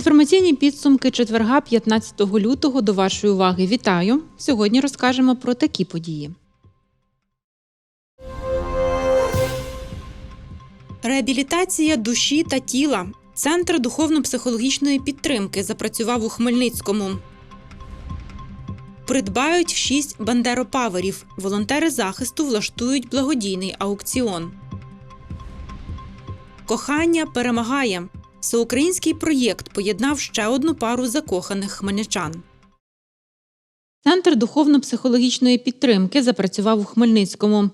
Інформаційні підсумки четверга 15 лютого до вашої уваги вітаю. Сьогодні розкажемо про такі події. Реабілітація душі та тіла. Центр духовно-психологічної підтримки запрацював у Хмельницькому. Придбають шість бандеропаверів. Волонтери захисту влаштують благодійний аукціон. Кохання перемагає. Всеукраїнський проєкт поєднав ще одну пару закоханих хмельничан. Центр духовно-психологічної підтримки запрацював у Хмельницькому.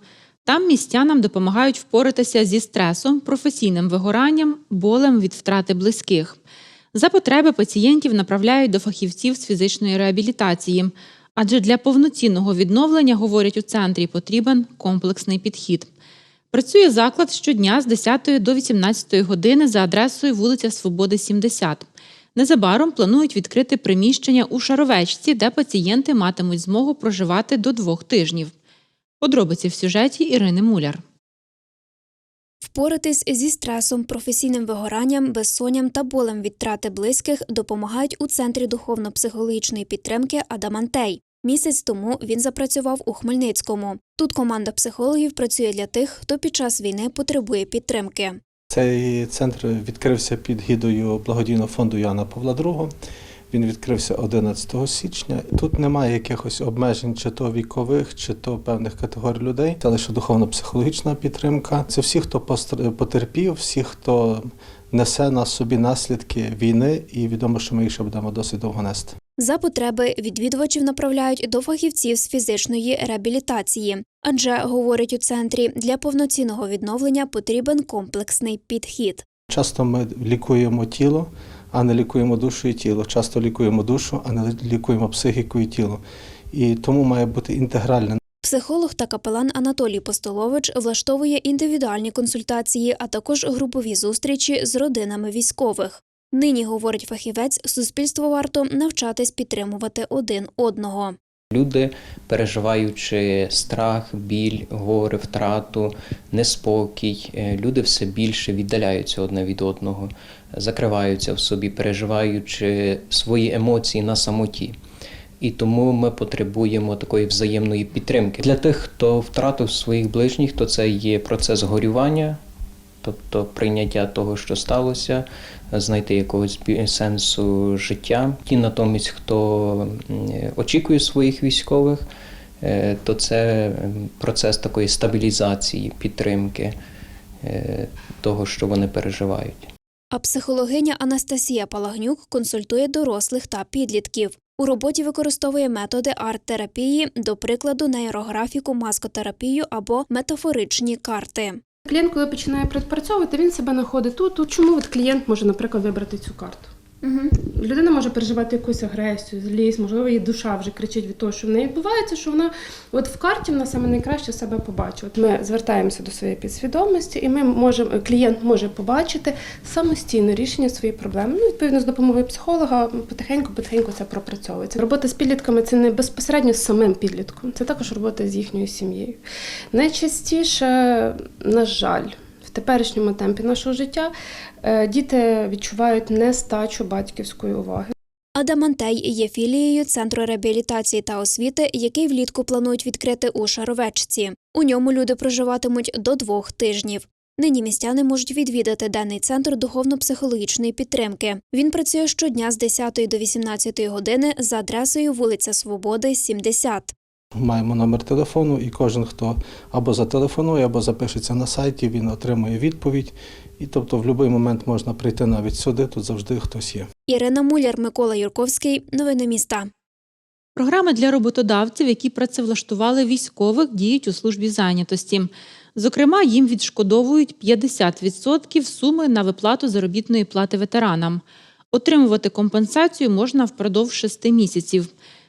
Там містянам допомагають впоратися зі стресом, професійним вигоранням, болем від втрати близьких. За потреби пацієнтів направляють до фахівців з фізичної реабілітації, адже для повноцінного відновлення, говорять у центрі, потрібен комплексний підхід. Працює заклад щодня з 10 до 18 години за адресою вулиця Свободи, 70. Незабаром планують відкрити приміщення у Шаровечці, де пацієнти матимуть змогу проживати до двох тижнів. Подробиці в сюжеті Ірини Муляр. Впоратись зі стресом, професійним вигоранням, безсонням та болем від трати близьких допомагають у центрі духовно-психологічної підтримки Адамантей. Місяць тому він запрацював у Хмельницькому. Тут команда психологів працює для тих, хто під час війни потребує підтримки. Цей центр відкрився під гідою благодійного фонду Яна Павла II. Він відкрився 11 січня. Тут немає якихось обмежень, чи то вікових, чи то певних категорій людей. Це лише духовно-психологічна підтримка. Це всі, хто потерпів, всі, хто несе на собі наслідки війни, і відомо, що ми їх ще будемо досить довго нести. За потреби відвідувачів направляють до фахівців з фізичної реабілітації. Адже, говорять у центрі, для повноцінного відновлення потрібен комплексний підхід. Часто ми лікуємо тіло, а не лікуємо душу і тіло. Часто лікуємо душу, а не лікуємо психіку і тіло. І тому має бути інтегральне Психолог та капелан Анатолій Постолович влаштовує індивідуальні консультації, а також групові зустрічі з родинами військових. Нині, говорить фахівець, суспільству варто навчатись підтримувати один одного. Люди, переживаючи страх, біль, горе, втрату, неспокій, е, люди все більше віддаляються одне від одного, закриваються в собі, переживаючи свої емоції на самоті. І тому ми потребуємо такої взаємної підтримки. Для тих, хто втратив своїх ближніх, то це є процес горювання, тобто прийняття того, що сталося, знайти якогось сенсу життя. Ті натомість, хто очікує своїх військових, е, то це процес такої стабілізації, підтримки е, того, що вони переживають. А психологиня Анастасія Палагнюк консультує дорослих та підлітків. У роботі використовує методи арт-терапії, до прикладу, нейрографіку, маскотерапію або метафоричні карти. Клієнт, коли починає працювати, він себе знаходить тут. Чому от клієнт може, наприклад, вибрати цю карту? Людина може переживати якусь агресію, злість, можливо, її душа вже кричить від того, що в неї відбувається, що вона от в карті вона саме найкраще себе побачить. От ми звертаємося до своєї підсвідомості, і ми можемо, клієнт може побачити самостійно рішення своєї проблеми. Ну, відповідно, з допомогою психолога потихеньку, потихеньку це пропрацьовується. Робота з підлітками це не безпосередньо з самим підлітком, це також робота з їхньою сім'єю. Найчастіше, на жаль, теперішньому темпі нашого життя е, діти відчувають нестачу батьківської уваги. Адамантей є філією центру реабілітації та освіти, який влітку планують відкрити у Шаровечці. У ньому люди проживатимуть до двох тижнів. Нині містяни можуть відвідати денний центр духовно-психологічної підтримки. Він працює щодня з 10 до 18 години за адресою вулиця Свободи, 70. Маємо номер телефону, і кожен, хто або зателефонує, або запишеться на сайті, він отримує відповідь. І тобто в будь-який момент можна прийти навіть сюди, тут завжди хтось є. Ірина Муляр, Микола Юрковський. Новини міста. Програми для роботодавців, які працевлаштували військових, діють у службі зайнятості. Зокрема, їм відшкодовують 50% суми на виплату заробітної плати ветеранам. Отримувати компенсацію можна впродовж шести місяців.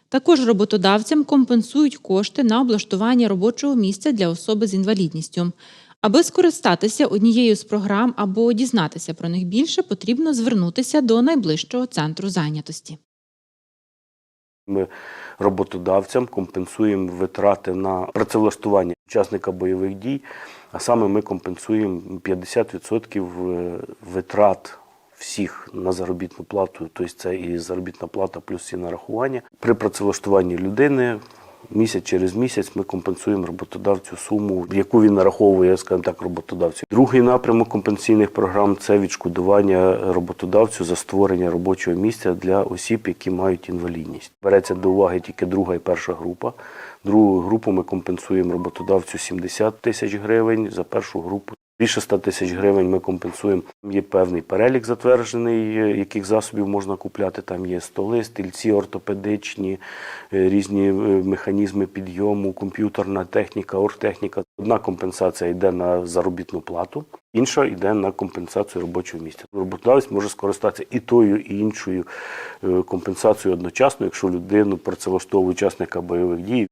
Також роботодавцям компенсують кошти на облаштування робочого місця для особи з інвалідністю. Аби скористатися однією з програм або дізнатися про них більше, потрібно звернутися до найближчого центру зайнятості. Ми роботодавцям компенсуємо витрати на працевлаштування учасника бойових дій, а саме ми компенсуємо 50% витрат всіх на заробітну плату, тобто це і заробітна плата плюс всі нарахування. При працевлаштуванні людини місяць через місяць ми компенсуємо роботодавцю суму, яку він нараховує, скажімо так, роботодавцю. Другий напрямок компенсаційних програм це відшкодування роботодавцю за створення робочого місця для осіб, які мають інвалідність. Береться до уваги тільки друга і перша група. Другу групу ми компенсуємо роботодавцю 70 тисяч гривень за першу групу. Більше 100 тисяч гривень ми компенсуємо. Є певний перелік затверджений, е, яких засобів можна купляти. Там є столи, стільці ортопедичні, е, різні е, механізми підйому, комп'ютерна техніка, оргтехніка. Одна компенсація йде на заробітну плату, інша йде на компенсацію робочого місця. Роботодавець може скористатися і тою, і іншою компенсацією одночасно, якщо людину працевлаштовує учасника бойових дій,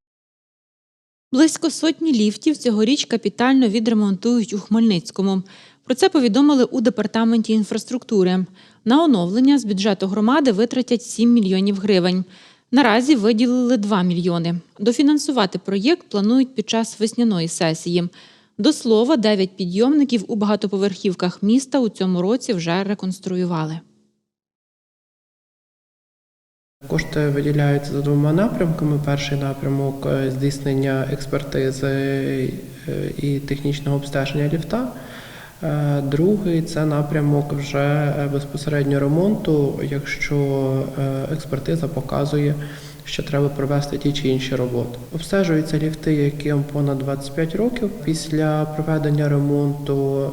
Близько сотні ліфтів цьогоріч капітально відремонтують у Хмельницькому. Про це повідомили у департаменті інфраструктури. На оновлення з бюджету громади витратять 7 мільйонів гривень. Наразі виділили 2 мільйони. Дофінансувати проєкт планують під час весняної сесії. До слова, 9 підйомників у багатоповерхівках міста у цьому році вже реконструювали. Кошти виділяються за двома напрямками. Перший напрямок е, здійснення експертизи е, і технічного обстеження ліфта. Е, Другий це напрямок вже безпосередньо ремонту, якщо експертиза показує, що треба провести ті чи інші роботи. Обстежуються ліфти, яким понад 25 років. Після проведення ремонту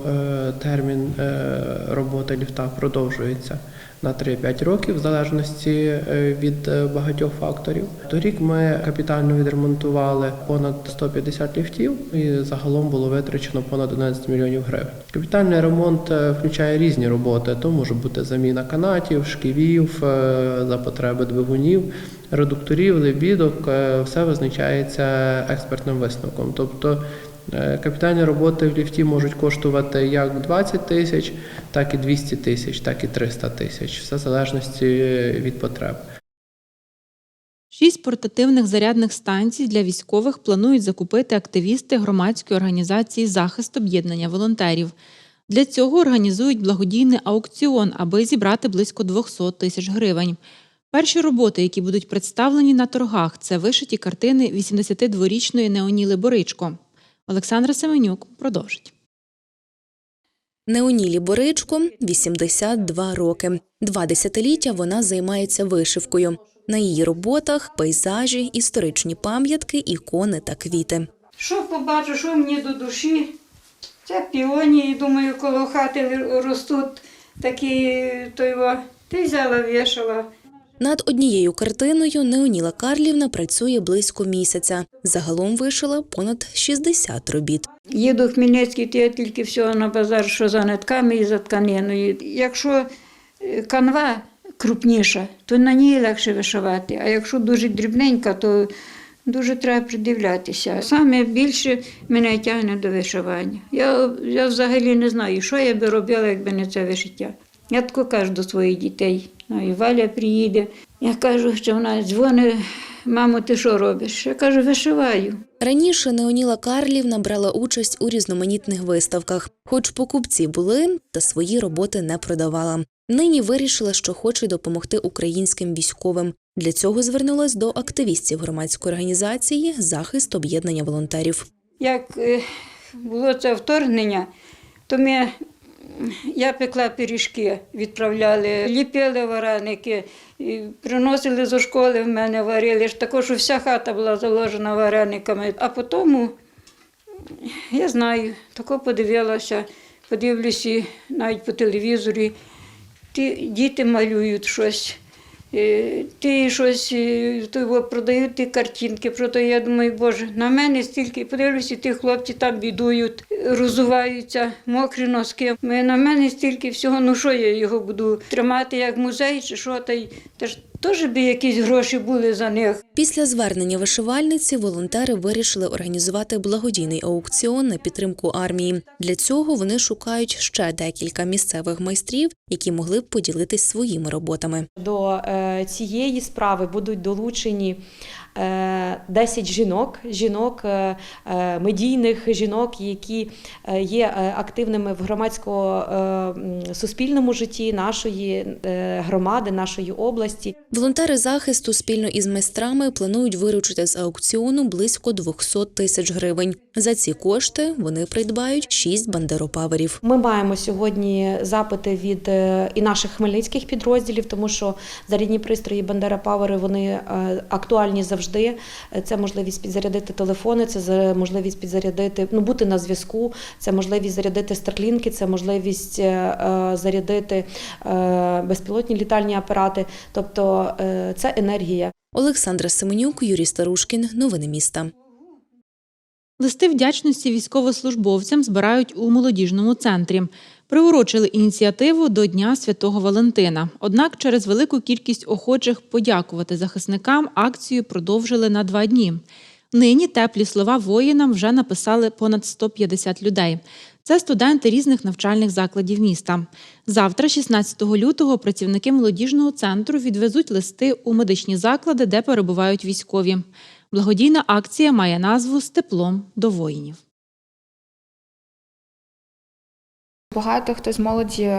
термін роботи ліфта продовжується на 3-5 років, в залежності е, від е, багатьох факторів. Торік ми капітально відремонтували понад 150 ліфтів, і загалом було витрачено понад 11 мільйонів гривень. Капітальний ремонт е, включає різні роботи. То може бути заміна канатів, шківів, за потреби двигунів, редукторів, лебідок. Все визначається експертним висновком. Тобто Капітальні роботи в ліфті можуть коштувати як 20 тисяч, так і 200 тисяч, так і 300 тисяч, все в залежності від потреб. Шість портативних зарядних станцій для військових планують закупити активісти громадської організації Захист об'єднання волонтерів. Для цього організують благодійний аукціон, аби зібрати близько 200 тисяч гривень. Перші роботи, які будуть представлені на торгах, це вишиті картини 82-річної Неоніли Боричко. Олександра Семенюк продовжить. Неонілі Боричко 82 роки. Два десятиліття вона займається вишивкою. На її роботах пейзажі, історичні пам'ятки, ікони та квіти. Що побачу, що мені до душі? Це піонії, думаю, коло хати ростуть такі, то його. Ти взяла, вішала. Над однією картиною Неоніла Карлівна працює близько місяця. Загалом вишила понад 60 робіт. Їду в Хмельницький, то я тільки всього на базар, що за нитками і за тканиною. Якщо е, канва крупніша, то на ній легше вишивати. А якщо дуже дрібненька, то дуже треба придивлятися. Саме більше мене тягне до вишивання. Я, я взагалі не знаю, що я би робила, якби не це вишиття. Я тако кажу до своїх дітей. Ну, і Валя приїде. Я кажу, що вона дзвонить, мамо, ти що робиш? Я кажу, вишиваю. Раніше Неоніла Карлівна брала участь у різноманітних виставках, хоч покупці були, та свої роботи не продавала. Нині вирішила, що хоче допомогти українським військовим. Для цього звернулась до активістів громадської організації Захист об'єднання волонтерів. Як е, було це вторгнення, то ми, я пекла пиріжки, відправляли, ліпили вареники, приносили зі школи в мене варили. Також вся хата була заложена варениками. А потім, я знаю, тако подивилася, подивлюся навіть по телевізорі, ті діти малюють щось. Е, Ті щось е, то продають ті картинки, прото я думаю, боже, на мене стільки подивлюся, ті хлопці там бідують, розуваються, мокрі носки. На мене стільки всього, ну що я його буду тримати як музей, чи що та й та ж Теж би якісь гроші були за них. Після звернення вишивальниці волонтери вирішили організувати благодійний аукціон на підтримку армії. Для цього вони шукають ще декілька місцевих майстрів, які могли б поділитись своїми роботами. До е, цієї справи будуть долучені 10 жінок, жінок е, е, медійних жінок, які е, є е, активними в громадсько-суспільному житті нашої е, громади, нашої області. Волонтери захисту спільно із майстрами планують виручити з аукціону близько 200 тисяч гривень. За ці кошти вони придбають шість бандеропаверів. Ми маємо сьогодні запити від е, і наших хмельницьких підрозділів, тому що зарядні пристрої Бандера Павери вони е, актуальні завжди. Е, Це можливість підзарядити телефони, це можливість підзарядити, ну бути на зв'язку, це можливість зарядити старлінки, це можливість е, е, зарядити е, безпілотні літальні апарати. Тобто це енергія. Олександра Семенюк, Юрій Старушкін. Новини міста. Листи вдячності військовослужбовцям збирають у молодіжному центрі. Приурочили ініціативу до Дня Святого Валентина. Однак через велику кількість охочих подякувати захисникам акцію продовжили на два дні. Нині теплі слова воїнам вже написали понад 150 людей. Це студенти різних навчальних закладів міста. Завтра, 16 лютого, працівники молодіжного центру відвезуть листи у медичні заклади, де перебувають військові. Благодійна акція має назву З теплом до воїнів. Багато хто з молоді,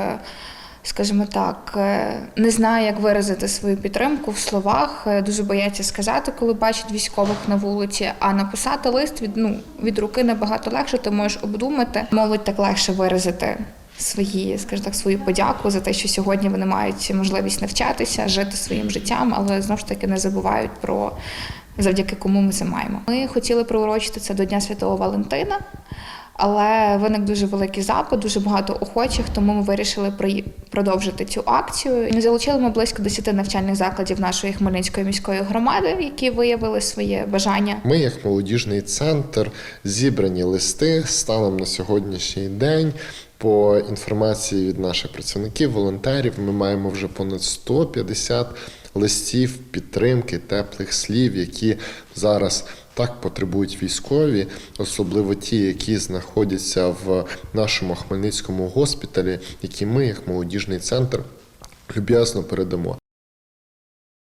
скажімо так, е, не знає, як виразити свою підтримку в словах, е, дуже бояться сказати, коли бачать військових на вулиці. А написати лист від ну від руки набагато легше, ти можеш обдумати. Молодь так легше виразити свої, скажімо так, свою подяку за те, що сьогодні вони мають можливість навчатися, жити своїм життям, але знову ж таки не забувають про завдяки кому ми це маємо. Ми хотіли приурочити це до Дня Святого Валентина. Але виник дуже великий запит, дуже багато охочих, тому ми вирішили продовжити цю акцію. Залучили ми близько 10 навчальних закладів нашої Хмельницької міської громади, які виявили своє бажання. Ми, як молодіжний центр, зібрані листи станом на сьогоднішній день. По інформації від наших працівників, волонтерів, ми маємо вже понад 150 листів підтримки, теплих слів, які зараз так потребують військові, особливо ті, які знаходяться в нашому Хмельницькому госпіталі, які ми, як молодіжний центр, люб'язно передамо.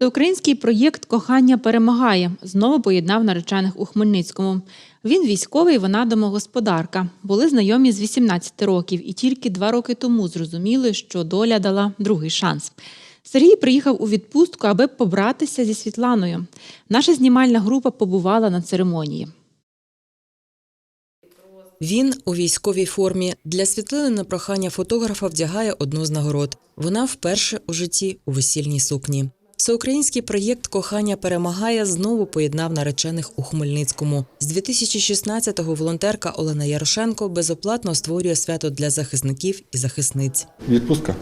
Український проєкт Кохання перемагає знову поєднав наречених у Хмельницькому. Він військовий, вона домогосподарка. Були знайомі з 18 років і тільки два роки тому зрозуміли, що доля дала другий шанс. Сергій приїхав у відпустку, аби побратися зі Світланою. Наша знімальна група побувала на церемонії. Він у військовій формі. Для світлини на прохання фотографа вдягає одну з нагород. Вона вперше у житті у весільній сукні. Всеукраїнський проєкт Кохання перемагає знову поєднав наречених у Хмельницькому. З 2016-го волонтерка Олена Ярошенко безоплатно створює свято для захисників і захисниць. Відпустка.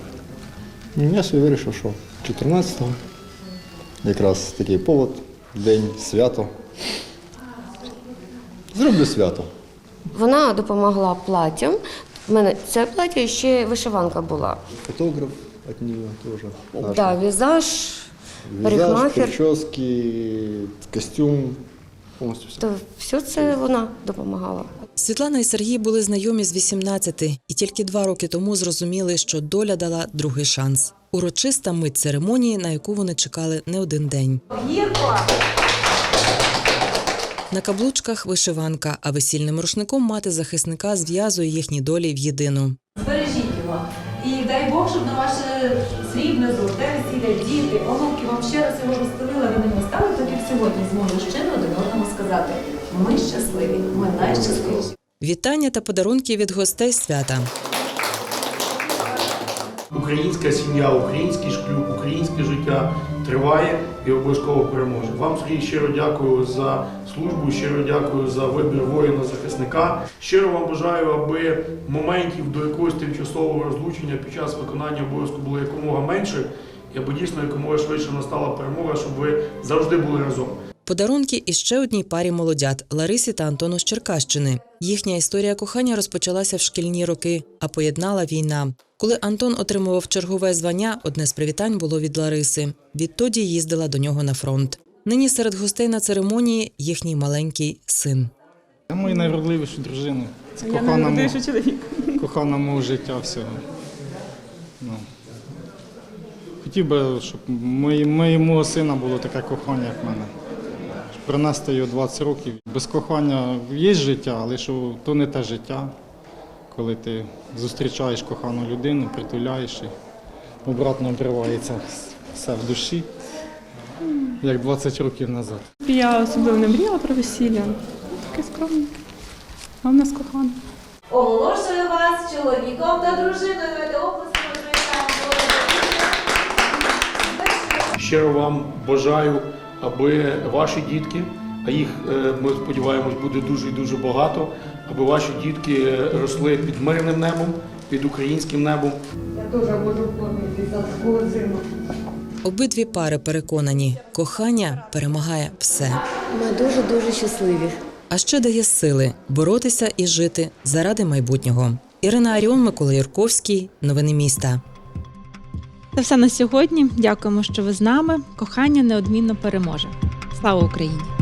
Ну, Я собі вирішив, що 14-го якраз такий повод, день, свято. Зроблю свято. Вона допомогла платтям. У мене це плаття і ще вишиванка була. Фотограф від нього теж. Да, візаж, Візаж, парикмахер. прически, костюм. Повністю все. То все це вона допомагала. Світлана і Сергій були знайомі з 18 і тільки два роки тому зрозуміли, що доля дала другий шанс. Урочиста мить церемонії, на яку вони чекали не один день. На каблучках вишиванка, а весільним рушником мати захисника зв'язує їхні долі в єдину. Збережіть його. І дай Бог, щоб на ваше срібне золоте весілля, діти, онуки вам ще раз його розстелили, ви не стали, так як сьогодні змогли щиро один одному сказати. Ми щасливі, ми найщасливіші. Вітання та подарунки від гостей свята. Українська сім'я, український шлюб, українське життя триває і обов'язково переможе. Вам Сергій, щиро дякую за службу, щиро дякую за вибір воїна-захисника. Щиро вам бажаю, аби моментів до якогось тимчасового розлучення під час виконання обов'язку було якомога менше, і аби дійсно якомога швидше настала перемога, щоб ви завжди були разом. Подарунки і ще одній парі молодят Ларисі та Антону з Черкащини. Їхня історія кохання розпочалася в шкільні роки, а поєднала війна. Коли Антон отримував чергове звання, одне з привітань було від Лариси. Відтоді їздила до нього на фронт. Нині серед гостей на церемонії їхній маленький син. Я мою найвродливішу дружину. Це Я кохана, найвродливіший мо- чоловік. кохана мого життя всього. Ну. Хотів би, щоб моєму сина було таке кохання, як в мене. Принести його 20 років. Без кохання є життя, але що то не те життя, коли ти зустрічаєш кохану людину, притуляєш і обратно обривається все в душі, як 20 років назад. Я особливо не мріяла про весілля. Таке скромненьке. А в нас кохана. Оголошую вас чоловіком та дружиною. Привітаємо. Щиро вам бажаю, аби ваші дітки, а їх е, ми сподіваємось буде дуже і дуже багато, аби ваші дітки е, росли під мирним небом, під українським небом. Я дуже буду помітися за зиму. Обидві пари переконані, кохання перемагає все. Ми дуже-дуже щасливі. А ще дає сили боротися і жити заради майбутнього. Ірина Аріон, Микола Юрковський. Новини міста. Це все на сьогодні. Дякуємо, що ви з нами. Кохання неодмінно переможе. Слава Україні!